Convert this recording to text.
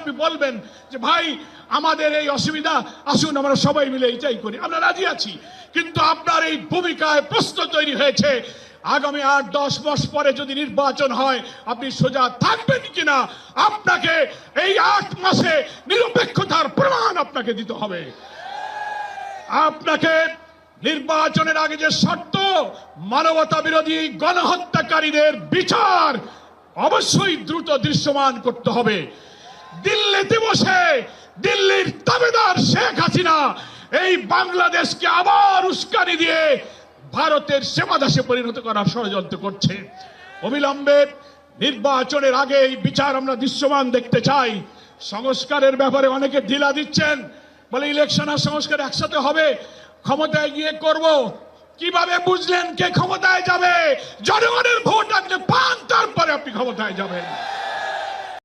আপনি বলবেন যে ভাই, আমাদের এই অসুবিধা, আসুন আমরা সবাই মিলে এইটাই করি। আমরা রাজি আছি, কিন্তু আপনার এই ভূমিকায় প্রশ্ন তৈরি হয়েছে, আগামী আট দশ মাস পরে যদি নির্বাচন হয়, আপনি সোজা থাকবেন কিনা? আপনাকে এই আট মাসে নিরপেক্ষতার প্রমাণ আপনাকে দিতে হবে। আপনাকে নির্বাচনের আগে যে শর্ত, মানবতা বিরোধী গণহত্যাকারীদের বিচার অবশ্যই দ্রুত দৃশ্যমান করতে হবে। দিল্লিতে বসে দিল্লির দাবেদার শেখ হাসিনা এই বাংলাদেশকে আবার উস্কানি দিয়ে ভারতের সেবাদাসে পরিণত করার ষড়যন্ত্র করছে। অবিলম্বে নির্বাচনের আগে এই বিচার আমরা দৃশ্যমান দেখতে চাই। সংস্কারের ব্যাপারে অনেকে ঢিলা দিচ্ছেন, বলে ইলেকশন আর সংস্কার একসাথে হবে, ক্ষমতায় গিয়ে করব। কীভাবে বুঝলেন কে ক্ষমতায় যাবে? জনগণের ভোট আপনি পান, তারপরে আপনি ক্ষমতায় যাবেন।